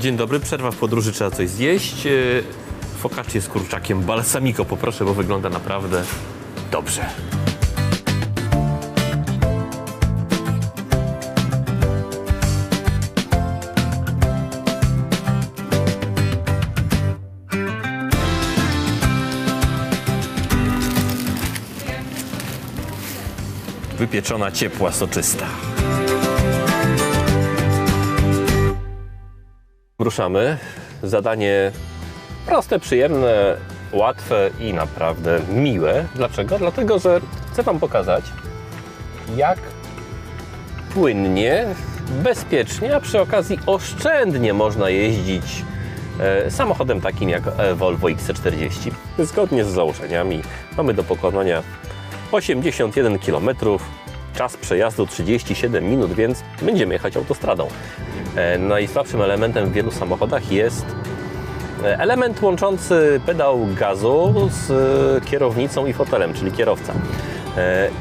Dzień dobry, przerwa w podróży, trzeba coś zjeść. Yy, Focaccia z kurczakiem, balsamico poproszę, bo wygląda naprawdę dobrze. Wypieczona, ciepła, soczysta. Ruszamy. Zadanie proste, przyjemne, łatwe i naprawdę miłe. Dlaczego? Dlatego, że chcę Wam pokazać, jak płynnie, bezpiecznie, a przy okazji oszczędnie można jeździć e, samochodem takim jak e, Volvo XC40. Zgodnie z założeniami mamy do pokonania 81 km, czas przejazdu 37 minut, więc będziemy jechać autostradą. E, Najsłabszym elementem w wielu samochodach jest e, element łączący pedał gazu z e, kierownicą i fotelem, czyli kierowca.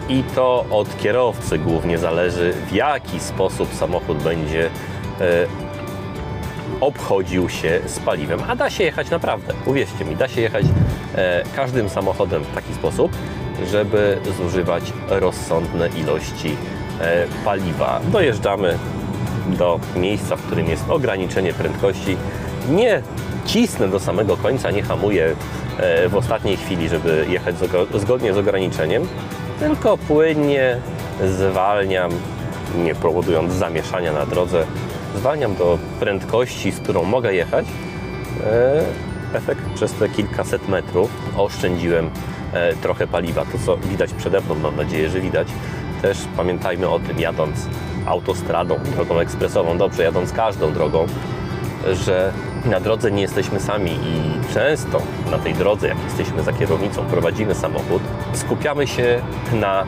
I to od kierowcy głównie zależy, w jaki sposób samochód będzie obchodził się z paliwem. A da się jechać naprawdę, uwierzcie mi, da się jechać każdym samochodem w taki sposób, żeby zużywać rozsądne ilości e, paliwa. Dojeżdżamy do miejsca, w którym jest ograniczenie prędkości. Nie cisnę do samego końca, nie hamuję e, w ostatniej chwili, żeby jechać zgo- zgodnie z ograniczeniem, tylko płynnie zwalniam, nie powodując zamieszania na drodze. Zwalniam do prędkości, z którą mogę jechać. E, Efekt przez te kilkaset metrów oszczędziłem trochę paliwa. To, co widać przede mną, mam nadzieję, że widać. Też pamiętajmy o tym, jadąc autostradą, drogą ekspresową, dobrze, jadąc każdą drogą, że na drodze nie jesteśmy sami i często na tej drodze, jak jesteśmy za kierownicą, prowadzimy samochód, skupiamy się na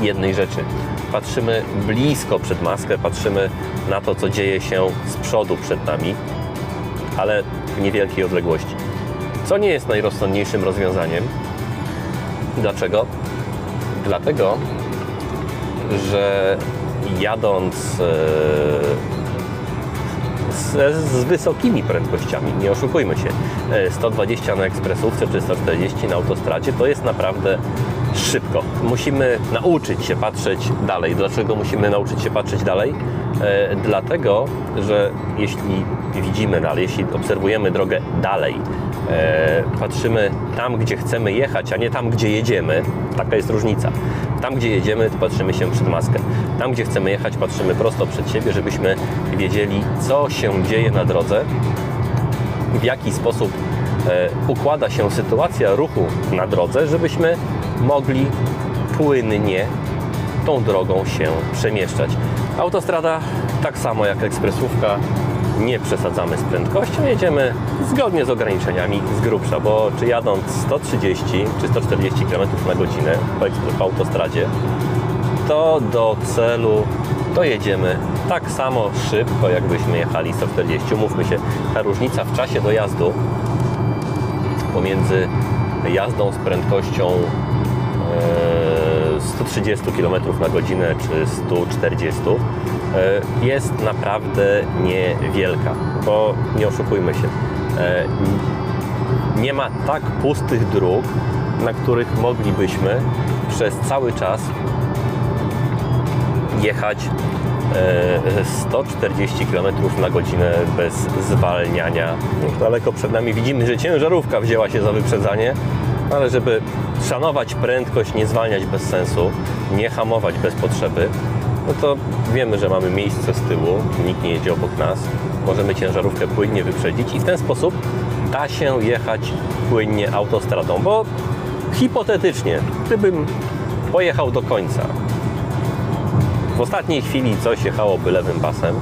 jednej rzeczy. Patrzymy blisko przed maskę, patrzymy na to, co dzieje się z przodu przed nami, ale w niewielkiej odległości. Co nie jest najrozsądniejszym rozwiązaniem. Dlaczego? Dlatego, że jadąc e, z, z wysokimi prędkościami, nie oszukujmy się, e, 120 na ekspresówce czy 140 na autostradzie to jest naprawdę szybko. Musimy nauczyć się patrzeć dalej. Dlaczego musimy nauczyć się patrzeć dalej? E, dlatego, że jeśli widzimy dalej, jeśli obserwujemy drogę dalej, e, patrzymy tam, gdzie chcemy jechać, a nie tam, gdzie jedziemy, taka jest różnica. Tam, gdzie jedziemy, to patrzymy się przed maskę. Tam, gdzie chcemy jechać, patrzymy prosto przed siebie, żebyśmy wiedzieli, co się dzieje na drodze, w jaki sposób e, układa się sytuacja ruchu na drodze, żebyśmy mogli płynnie tą drogą się przemieszczać. Autostrada tak samo jak ekspresówka, nie przesadzamy z prędkością, jedziemy zgodnie z ograniczeniami z grubsza, bo czy jadąc 130 czy 140 km na godzinę po, autostradzie, to do celu dojedziemy tak samo szybko, jakbyśmy jechali 140. Mówmy się, ta różnica w czasie dojazdu pomiędzy jazdą z prędkością e, 130 km na godzinę czy 140 e, jest naprawdę niewielka, bo nie oszukujmy się. e, Nie ma tak pustych dróg, na których moglibyśmy przez cały czas jechać e, 140 km na godzinę bez zwalniania. Daleko przed nami widzimy, że ciężarówka wzięła się za wyprzedzanie, ale żeby szanować prędkość, nie zwalniać bez sensu, nie hamować bez potrzeby, no to wiemy, że mamy miejsce z tyłu, nikt nie jedzie obok nas, możemy ciężarówkę płynnie wyprzedzić i w ten sposób da się jechać płynnie autostradą, bo hipotetycznie, gdybym pojechał do końca, w ostatniej chwili coś jechałoby lewym pasem,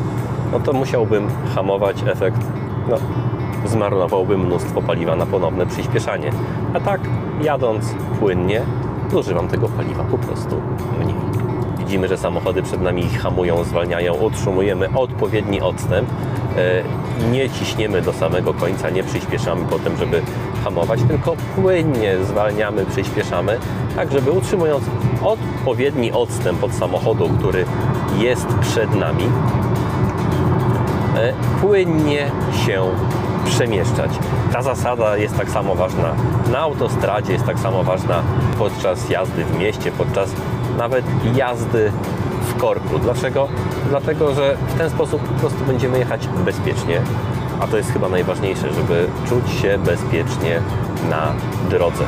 no to musiałbym hamować efekt, no zmarnowałbym mnóstwo paliwa na ponowne przyspieszanie. A tak, jadąc płynnie, zużywam tego paliwa po prostu mniej. Widzimy, że samochody przed nami hamują, zwalniają, utrzymujemy odpowiedni odstęp, e, nie ciśniemy do samego końca, nie przyspieszamy potem, żeby hamować, tylko płynnie zwalniamy, przyspieszamy, tak żeby utrzymując odpowiedni odstęp od samochodu, który jest przed nami, płynnie się przemieszczać. Ta zasada jest tak samo ważna na autostradzie, jest tak samo ważna podczas jazdy w mieście, podczas nawet jazdy w korku. Dlaczego? Dlatego, że w ten sposób po prostu będziemy jechać bezpiecznie, a to jest chyba najważniejsze, żeby czuć się bezpiecznie na drodze.